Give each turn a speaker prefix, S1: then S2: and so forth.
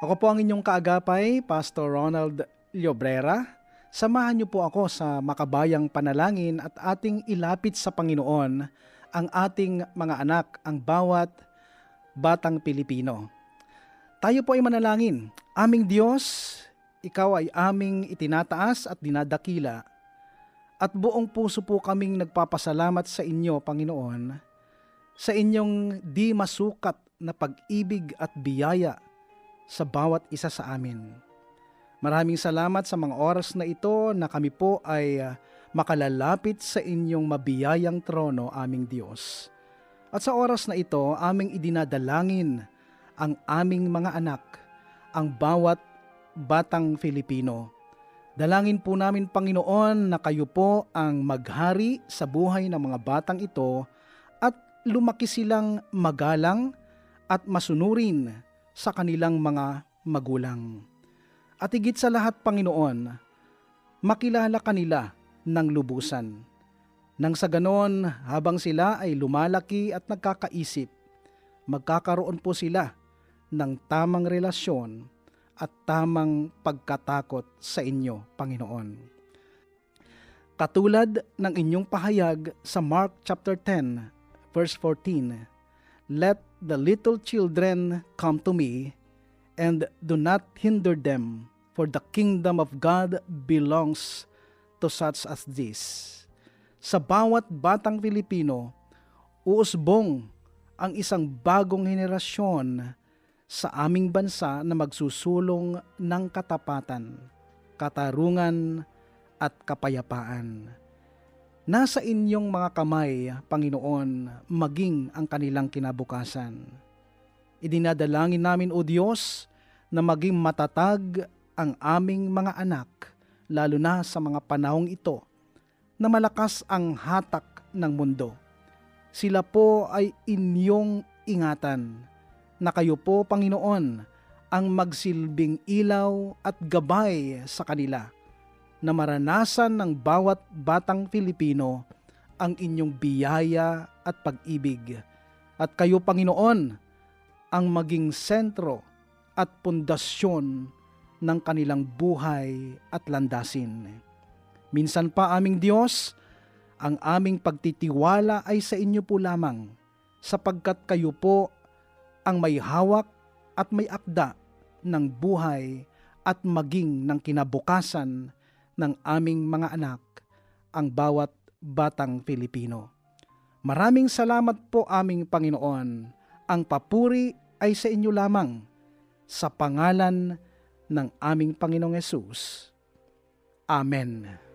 S1: Ako po ang inyong kaagapay, Pastor Ronald Llobrera. Samahan niyo po ako sa makabayang panalangin at ating ilapit sa Panginoon ang ating mga anak, ang bawat batang Pilipino. Tayo po ay manalangin. Aming Diyos, Ikaw ay aming itinataas at dinadakila at buong puso po kaming nagpapasalamat sa inyo, Panginoon, sa inyong di masukat na pag-ibig at biyaya sa bawat isa sa amin. Maraming salamat sa mga oras na ito na kami po ay ah, makalalapit sa inyong mabiyayang trono, aming Diyos. At sa oras na ito, aming idinadalangin ang aming mga anak, ang bawat batang Filipino. Dalangin po namin, Panginoon, na kayo po ang maghari sa buhay ng mga batang ito at lumaki silang magalang at masunurin sa kanilang mga magulang. At higit sa lahat, Panginoon, makilala kanila ng lubusan. Nang sa ganon, habang sila ay lumalaki at nagkakaisip, magkakaroon po sila ng tamang relasyon at tamang pagkatakot sa inyo, Panginoon. Katulad ng inyong pahayag sa Mark chapter 10, verse 14, Let the little children come to me, and do not hinder them, for the kingdom of God belongs to such as this. Sa bawat batang Pilipino, uusbong ang isang bagong henerasyon sa aming bansa na magsusulong ng katapatan, katarungan at kapayapaan. Nasa inyong mga kamay, Panginoon, maging ang kanilang kinabukasan. Idinadalangin namin, O Diyos, na maging matatag ang aming mga anak, lalo na sa mga panahong ito, na malakas ang hatak ng mundo. Sila po ay inyong ingatan, na kayo po, Panginoon, ang magsilbing ilaw at gabay sa kanila na maranasan ng bawat batang Filipino ang inyong biyaya at pag-ibig. At kayo, Panginoon, ang maging sentro at pundasyon ng kanilang buhay at landasin. Minsan pa aming Diyos, ang aming pagtitiwala ay sa inyo po lamang, sapagkat kayo po ang may hawak at may akda ng buhay at maging ng kinabukasan ng aming mga anak, ang bawat batang Pilipino. Maraming salamat po aming Panginoon. Ang papuri ay sa inyo lamang sa pangalan ng aming Panginoong Yesus. Amen.